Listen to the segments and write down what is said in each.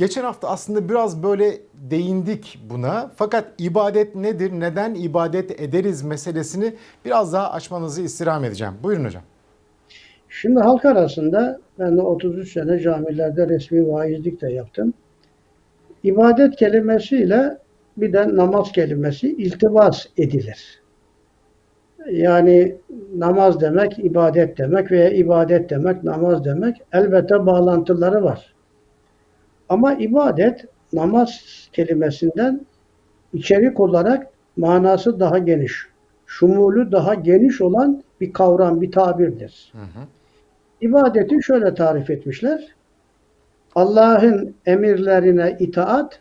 Geçen hafta aslında biraz böyle değindik buna. Fakat ibadet nedir, neden ibadet ederiz meselesini biraz daha açmanızı istirham edeceğim. Buyurun hocam. Şimdi halk arasında ben de 33 sene camilerde resmi vaizlik de yaptım. İbadet kelimesiyle bir de namaz kelimesi iltibas edilir. Yani namaz demek ibadet demek veya ibadet demek namaz demek elbette bağlantıları var. Ama ibadet namaz kelimesinden içerik olarak manası daha geniş, şumulü daha geniş olan bir kavram, bir tabirdir. Hı hı. İbadeti şöyle tarif etmişler. Allah'ın emirlerine itaat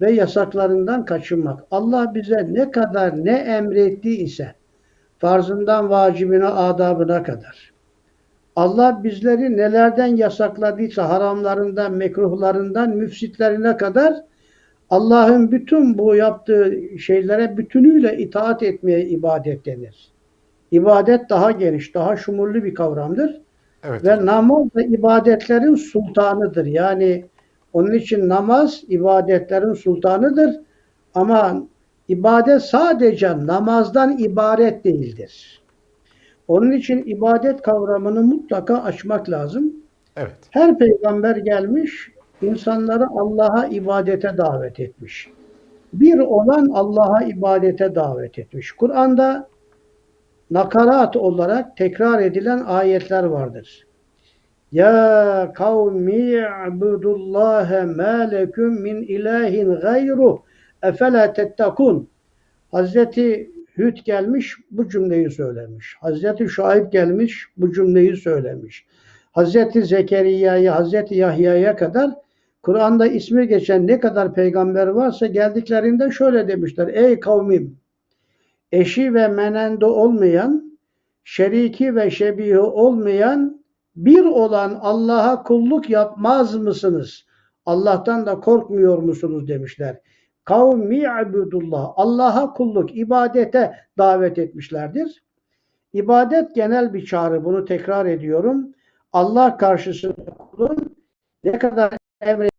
ve yasaklarından kaçınmak. Allah bize ne kadar ne emrettiyse farzından vacibine, adabına kadar. Allah bizleri nelerden yasakladıysa haramlarından, mekruhlarından, müfsitlerine kadar Allah'ın bütün bu yaptığı şeylere bütünüyle itaat etmeye ibadet denir. İbadet daha geniş, daha şumurlu bir kavramdır. Evet. Ve namaz da ibadetlerin sultanıdır. Yani onun için namaz ibadetlerin sultanıdır. Ama ibadet sadece namazdan ibaret değildir. Onun için ibadet kavramını mutlaka açmak lazım. Evet. Her peygamber gelmiş, insanları Allah'a ibadete davet etmiş. Bir olan Allah'a ibadete davet etmiş. Kur'an'da nakarat olarak tekrar edilen ayetler vardır. Ya kavmi ibudullaha ma lekum min ilahin gayru efela tettakun. Hazreti Hüd gelmiş bu cümleyi söylemiş. Hazreti Şuayb gelmiş bu cümleyi söylemiş. Hazreti Zekeriya'yı, Hazreti Yahya'ya kadar Kur'an'da ismi geçen ne kadar peygamber varsa geldiklerinde şöyle demişler. Ey kavmim eşi ve menende olmayan, şeriki ve şebihi olmayan bir olan Allah'a kulluk yapmaz mısınız? Allah'tan da korkmuyor musunuz demişler. Kavmi ibudullah. Allah'a kulluk, ibadete davet etmişlerdir. İbadet genel bir çağrı. Bunu tekrar ediyorum. Allah karşısında kulun ne kadar emret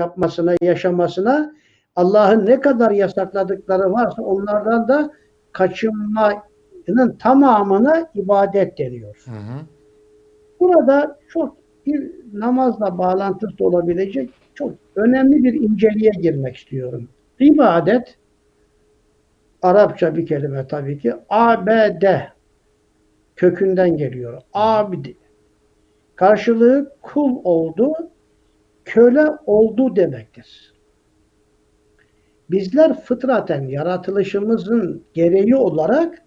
yapmasına, yaşamasına, Allah'ın ne kadar yasakladıkları varsa onlardan da kaçınmanın tamamına ibadet deniyor. Hı hı. Burada çok bir namazla bağlantısı olabilecek çok önemli bir inceliğe girmek istiyorum. İbadet Arapça bir kelime tabii ki ABD kökünden geliyor. Abd. Karşılığı kul oldu, köle oldu demektir. Bizler fıtraten yaratılışımızın gereği olarak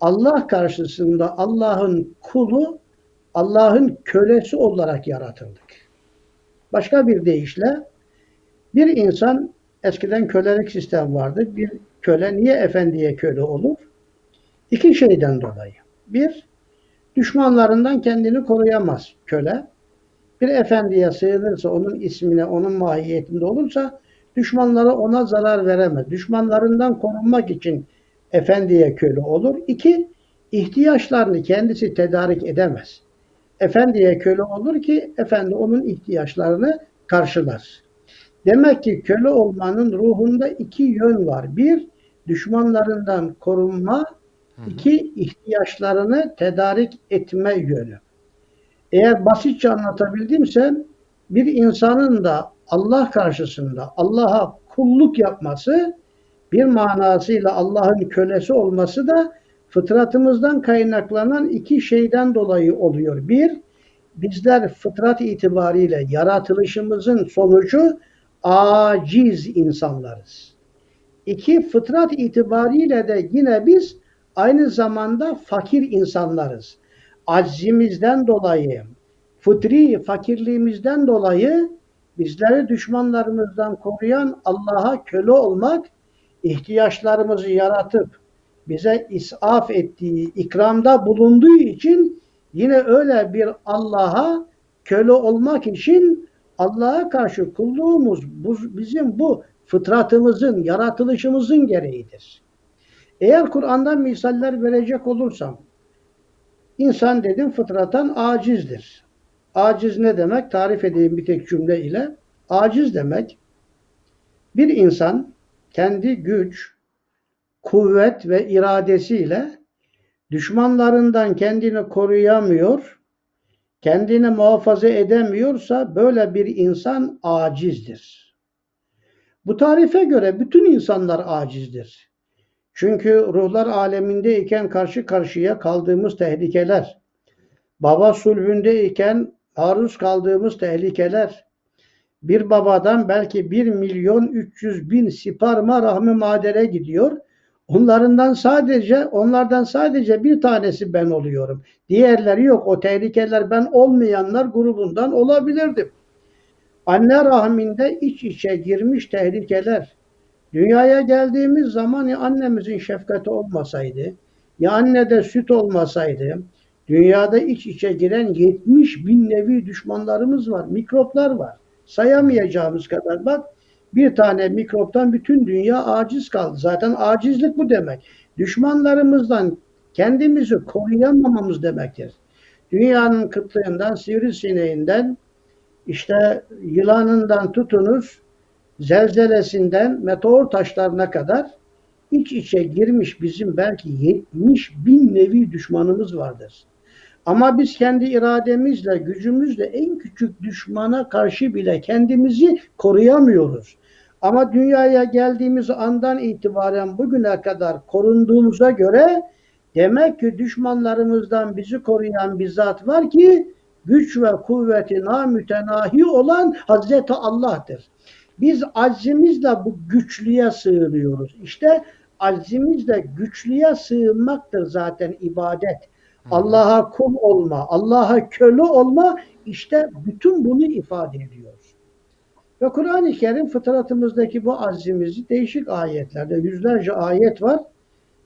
Allah karşısında Allah'ın kulu, Allah'ın kölesi olarak yaratıldık. Başka bir deyişle bir insan eskiden kölelik sistem vardı. Bir köle niye efendiye köle olur? İki şeyden dolayı. Bir, düşmanlarından kendini koruyamaz köle. Bir efendiye sığınırsa, onun ismine, onun mahiyetinde olursa düşmanları ona zarar veremez. Düşmanlarından korunmak için efendiye köle olur. İki, ihtiyaçlarını kendisi tedarik edemez. Efendiye köle olur ki efendi onun ihtiyaçlarını karşılar. Demek ki köle olmanın ruhunda iki yön var. Bir, düşmanlarından korunma. iki ihtiyaçlarını tedarik etme yönü. Eğer basitçe anlatabildiğimse bir insanın da Allah karşısında Allah'a kulluk yapması bir manasıyla Allah'ın kölesi olması da fıtratımızdan kaynaklanan iki şeyden dolayı oluyor. Bir, bizler fıtrat itibariyle yaratılışımızın sonucu aciz insanlarız. İki, fıtrat itibariyle de yine biz aynı zamanda fakir insanlarız. Aczimizden dolayı, fıtri fakirliğimizden dolayı bizleri düşmanlarımızdan koruyan Allah'a köle olmak, ihtiyaçlarımızı yaratıp bize isaf ettiği, ikramda bulunduğu için yine öyle bir Allah'a köle olmak için Allah'a karşı kulluğumuz bu, bizim bu fıtratımızın, yaratılışımızın gereğidir. Eğer Kur'an'dan misaller verecek olursam, insan dedim fıtratan acizdir. Aciz ne demek? Tarif edeyim bir tek cümle ile. Aciz demek bir insan kendi güç, kuvvet ve iradesiyle düşmanlarından kendini koruyamıyor, kendini muhafaza edemiyorsa böyle bir insan acizdir. Bu tarife göre bütün insanlar acizdir. Çünkü ruhlar alemindeyken karşı karşıya kaldığımız tehlikeler, baba sulbündeyken maruz kaldığımız tehlikeler, bir babadan belki 1 milyon 300 bin siparma rahmi madere gidiyor. Onlarından sadece onlardan sadece bir tanesi ben oluyorum. Diğerleri yok. O tehlikeler ben olmayanlar grubundan olabilirdim. Anne rahminde iç içe girmiş tehlikeler. Dünyaya geldiğimiz zaman ya annemizin şefkati olmasaydı, ya annede süt olmasaydı, dünyada iç içe giren 70 bin nevi düşmanlarımız var, mikroplar var. Sayamayacağımız kadar bak bir tane mikroptan bütün dünya aciz kaldı. Zaten acizlik bu demek. Düşmanlarımızdan kendimizi koruyamamamız demektir. Dünyanın kıtlığından, sivrisineğinden, işte yılanından tutunuz, zelzelesinden meteor taşlarına kadar iç içe girmiş bizim belki 70 bin nevi düşmanımız vardır. Ama biz kendi irademizle, gücümüzle en küçük düşmana karşı bile kendimizi koruyamıyoruz. Ama dünyaya geldiğimiz andan itibaren bugüne kadar korunduğumuza göre demek ki düşmanlarımızdan bizi koruyan bir zat var ki güç ve kuvveti namütenahi olan Hazreti Allah'tır. Biz aczimizle bu güçlüye sığınıyoruz. İşte aczimizle güçlüye sığınmaktır zaten ibadet. Allah'a kul olma, Allah'a köle olma işte bütün bunu ifade ediyor. Ve Kur'an-ı Kerim fıtratımızdaki bu azimizi değişik ayetlerde, yüzlerce ayet var.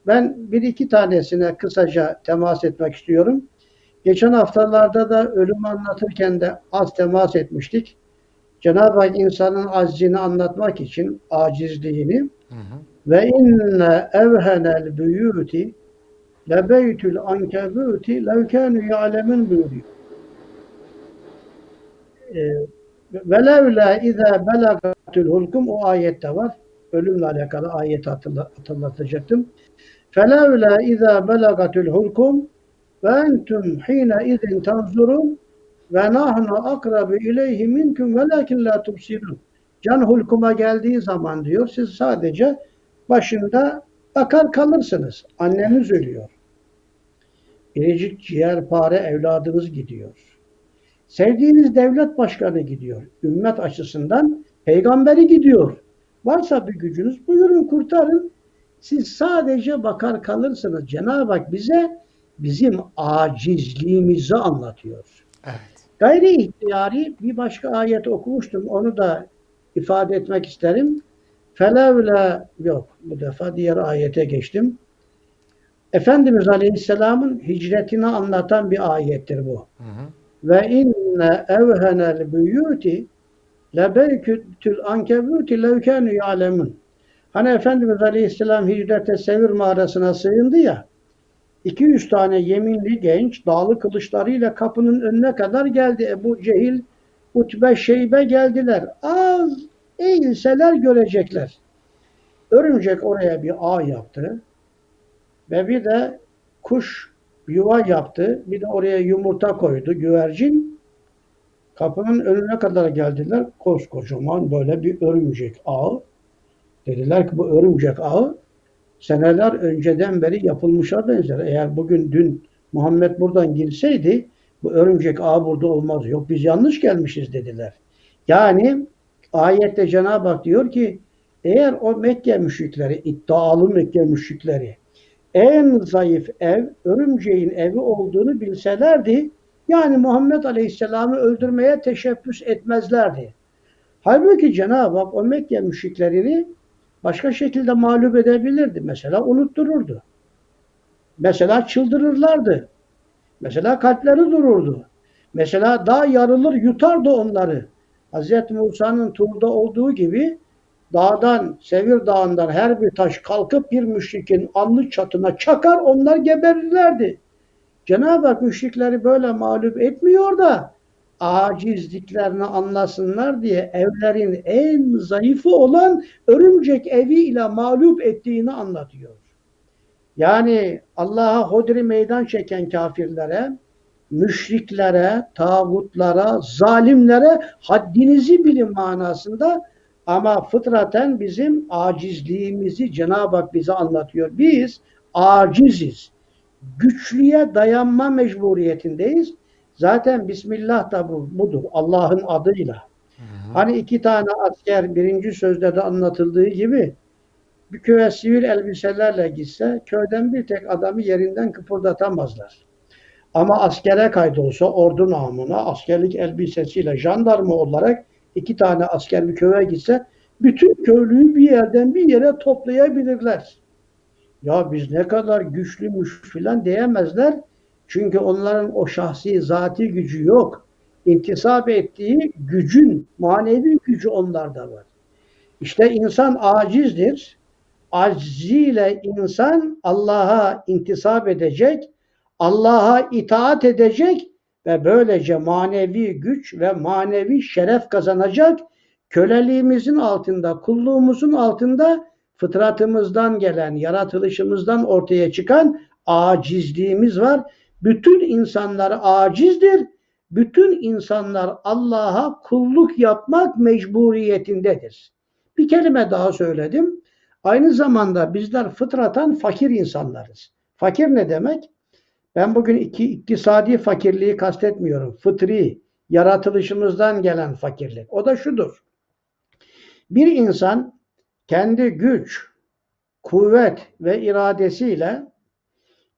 Ben bir iki tanesine kısaca temas etmek istiyorum. Geçen haftalarda da ölümü anlatırken de az temas etmiştik. Cenab-ı Hak insanın aczini anlatmak için acizliğini Hı hı. ve inne evhenel büyüti lebeytül ankebuti lev kânü ya'lemin buyuruyor. Velevla izâ belagatul hulkum o ayette var. Ölümle alakalı ayeti hatırla- hatırlatacaktım. Felevla izâ belagatul hulkum ve entum hîne izin tanzurun ve nahnu akrabu ileyhi minkum velakin la tubsirun. Can hulkuma geldiği zaman diyor siz sadece başında bakar kalırsınız. Anneniz ölüyor. Biricik ciğerpare evladınız gidiyor. Sevdiğiniz devlet başkanı gidiyor. Ümmet açısından peygamberi gidiyor. Varsa bir gücünüz buyurun kurtarın. Siz sadece bakar kalırsınız. Cenab-ı Hak bize bizim acizliğimizi anlatıyor. Evet. Gayri ihtiyari bir başka ayet okumuştum. Onu da ifade etmek isterim. Felevle yok bu defa diğer ayete geçtim. Efendimiz Aleyhisselam'ın hicretini anlatan bir ayettir bu. Hı hı. Ve inne evhenel buyuti lebeykütül ankebuti lev kânü ya'lemun. Hani Efendimiz Aleyhisselam hicrete Sevir mağarasına sığındı ya, 200 tane yeminli genç dağlı kılıçlarıyla kapının önüne kadar geldi. Ebu Cehil, Utbe, Şeybe geldiler. Az eğilseler görecekler. Örümcek oraya bir ağ yaptı. Ve bir de kuş yuva yaptı. Bir de oraya yumurta koydu güvercin. Kapının önüne kadar geldiler. Koskocaman böyle bir örümcek ağı. Dediler ki bu örümcek ağı seneler önceden beri yapılmışa benzer. Eğer bugün dün Muhammed buradan girseydi bu örümcek ağı burada olmaz. Yok biz yanlış gelmişiz dediler. Yani ayette Cenab-ı Hak diyor ki eğer o Mekke müşrikleri, iddialı Mekke müşrikleri en zayıf ev örümceğin evi olduğunu bilselerdi yani Muhammed Aleyhisselam'ı öldürmeye teşebbüs etmezlerdi. Halbuki Cenab-ı Hak o Mekke müşriklerini başka şekilde mağlup edebilirdi. Mesela unuttururdu. Mesela çıldırırlardı. Mesela kalpleri dururdu. Mesela dağ yarılır yutardı onları. Hz. Musa'nın Tur'da olduğu gibi dağdan, Sevir Dağı'ndan her bir taş kalkıp bir müşrikin alnı çatına çakar onlar geberirlerdi. Cenab-ı Hak müşrikleri böyle mağlup etmiyor da acizliklerini anlasınlar diye evlerin en zayıfı olan örümcek evi ile mağlup ettiğini anlatıyor. Yani Allah'a hodri meydan çeken kafirlere, müşriklere, tağutlara, zalimlere haddinizi bilin manasında ama fıtraten bizim acizliğimizi Cenab-ı Hak bize anlatıyor. Biz aciziz. Güçlüye dayanma mecburiyetindeyiz. Zaten Bismillah da bu, budur. Allah'ın adıyla. Hani iki tane asker birinci sözde de anlatıldığı gibi bir köye sivil elbiselerle gitse köyden bir tek adamı yerinden kıpırdatamazlar. Ama askere kaydolsa ordu namına askerlik elbisesiyle jandarma olarak iki tane asker bir köye gitse bütün köylüyü bir yerden bir yere toplayabilirler. Ya biz ne kadar güçlümüş filan diyemezler. Çünkü onların o şahsi zati gücü yok. İntisap ettiği gücün, manevi gücü onlarda var. İşte insan acizdir. Acziyle insan Allah'a intisap edecek, Allah'a itaat edecek ve böylece manevi güç ve manevi şeref kazanacak. Köleliğimizin altında, kulluğumuzun altında fıtratımızdan gelen, yaratılışımızdan ortaya çıkan acizliğimiz var. Bütün insanlar acizdir. Bütün insanlar Allah'a kulluk yapmak mecburiyetindedir. Bir kelime daha söyledim. Aynı zamanda bizler fıtratan fakir insanlarız. Fakir ne demek? Ben bugün iki, iktisadi fakirliği kastetmiyorum. Fıtri, yaratılışımızdan gelen fakirlik. O da şudur. Bir insan kendi güç, kuvvet ve iradesiyle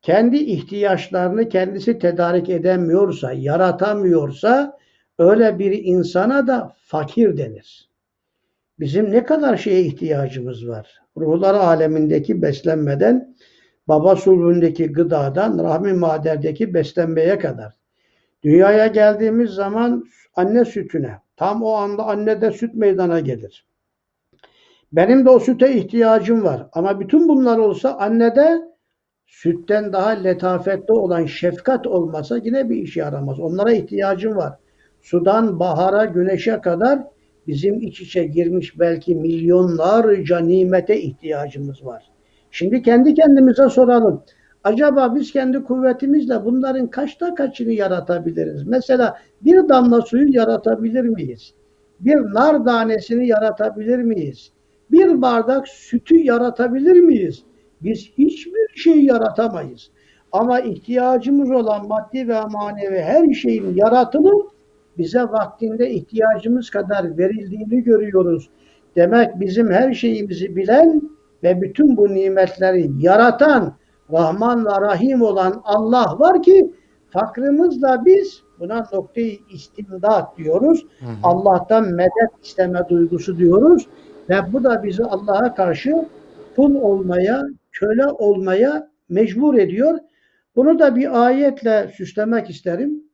kendi ihtiyaçlarını kendisi tedarik edemiyorsa, yaratamıyorsa öyle bir insana da fakir denir. Bizim ne kadar şeye ihtiyacımız var? Ruhlar alemindeki beslenmeden, baba sulbündeki gıdadan, rahmi maderdeki beslenmeye kadar. Dünyaya geldiğimiz zaman anne sütüne, tam o anda annede süt meydana gelir. Benim de o süte ihtiyacım var. Ama bütün bunlar olsa annede sütten daha letafetli olan şefkat olmasa yine bir işe yaramaz. Onlara ihtiyacım var. Sudan bahara, güneşe kadar bizim iç içe girmiş belki milyonlarca nimete ihtiyacımız var. Şimdi kendi kendimize soralım. Acaba biz kendi kuvvetimizle bunların kaçta kaçını yaratabiliriz? Mesela bir damla suyu yaratabilir miyiz? Bir nar tanesini yaratabilir miyiz? Bir bardak sütü yaratabilir miyiz? Biz hiçbir şey yaratamayız. Ama ihtiyacımız olan maddi ve manevi her şeyin yaratılıp bize vaktinde ihtiyacımız kadar verildiğini görüyoruz. Demek bizim her şeyimizi bilen ve bütün bu nimetleri yaratan Rahman ve Rahim olan Allah var ki fakrımızla biz buna noktayı istimdat diyoruz. Hı hı. Allah'tan medet isteme duygusu diyoruz. Ve bu da bizi Allah'a karşı kul olmaya, köle olmaya mecbur ediyor. Bunu da bir ayetle süslemek isterim.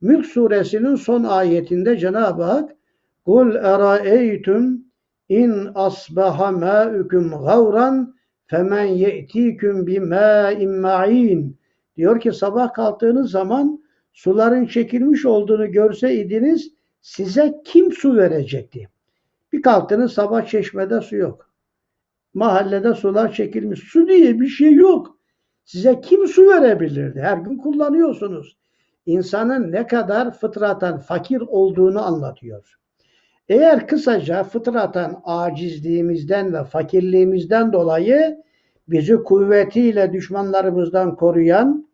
Mülk suresinin son ayetinde Cenab-ı Hak Kul eraeytum in asbaha ma'ukum gavran femen ye'tikum bimâ'in ma'in diyor ki sabah kalktığınız zaman suların çekilmiş olduğunu görseydiniz size kim su verecekti? Bir kalktınız sabah çeşmede su yok. Mahallede sular çekilmiş. Su diye bir şey yok. Size kim su verebilirdi? Her gün kullanıyorsunuz. İnsanın ne kadar fıtraten fakir olduğunu anlatıyor. Eğer kısaca fıtraten acizliğimizden ve fakirliğimizden dolayı bizi kuvvetiyle düşmanlarımızdan koruyan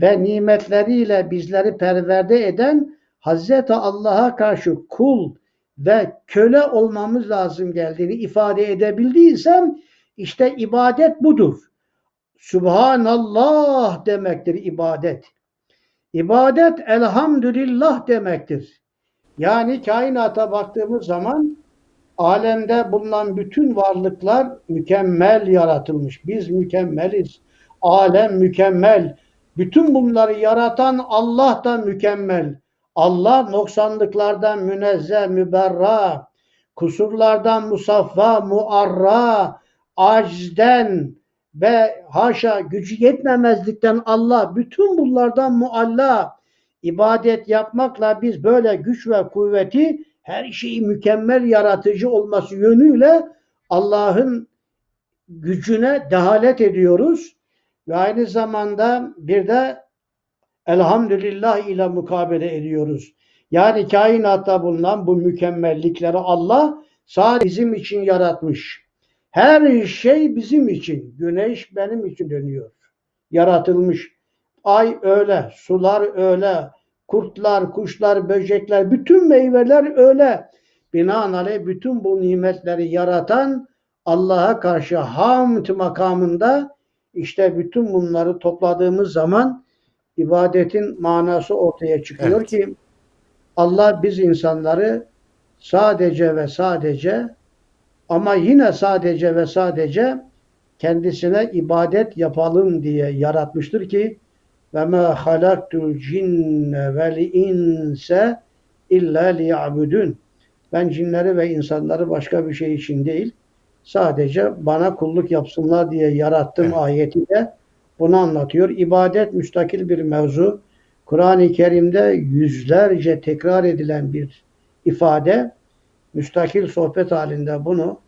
ve nimetleriyle bizleri perverde eden Hazreti Allah'a karşı kul ve köle olmamız lazım geldiğini ifade edebildiysem işte ibadet budur. Subhanallah demektir ibadet. İbadet elhamdülillah demektir. Yani kainata baktığımız zaman alemde bulunan bütün varlıklar mükemmel yaratılmış. Biz mükemmeliz. Alem mükemmel. Bütün bunları yaratan Allah da mükemmel. Allah noksanlıklardan münezzeh, müberra, kusurlardan musaffa, muarra, acizden ve haşa gücü yetmemezlikten Allah bütün bunlardan mualla ibadet yapmakla biz böyle güç ve kuvveti her şeyi mükemmel yaratıcı olması yönüyle Allah'ın gücüne dehalet ediyoruz. Ve aynı zamanda bir de elhamdülillah ile mukabele ediyoruz. Yani kainatta bulunan bu mükemmellikleri Allah sadece bizim için yaratmış. Her şey bizim için. Güneş benim için dönüyor. Yaratılmış. Ay öyle, sular öyle, kurtlar, kuşlar, böcekler, bütün meyveler öyle. Binaenaleyh bütün bu nimetleri yaratan Allah'a karşı hamd makamında işte bütün bunları topladığımız zaman ibadetin manası ortaya çıkıyor Evet. ki Allah biz insanları sadece ve sadece ama yine sadece ve sadece kendisine ibadet yapalım diye yaratmıştır ki ve ma halaktul cinne vel inse illa liya'budun. Ben cinleri ve insanları başka bir şey için değil, sadece bana kulluk yapsınlar diye yarattım Evet. ayetiyle bunu anlatıyor. İbadet müstakil bir mevzu. Kur'an-ı Kerim'de yüzlerce tekrar edilen bir ifade. Müstakil sohbet halinde bunu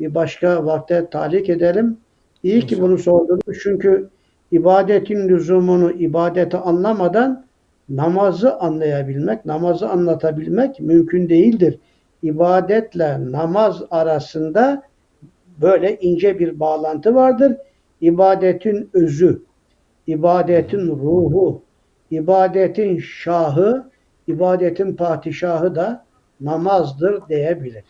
bir başka vakte talik edelim. İyi ki bunu sordunuz çünkü ibadetin lüzumunu, ibadeti anlamadan namazı anlayabilmek, namazı anlatabilmek mümkün değildir. İbadetle namaz arasında böyle ince bir bağlantı vardır. İbadetin özü, ibadetin ruhu, ibadetin şahı, ibadetin padişahı da namazdır diyebiliriz.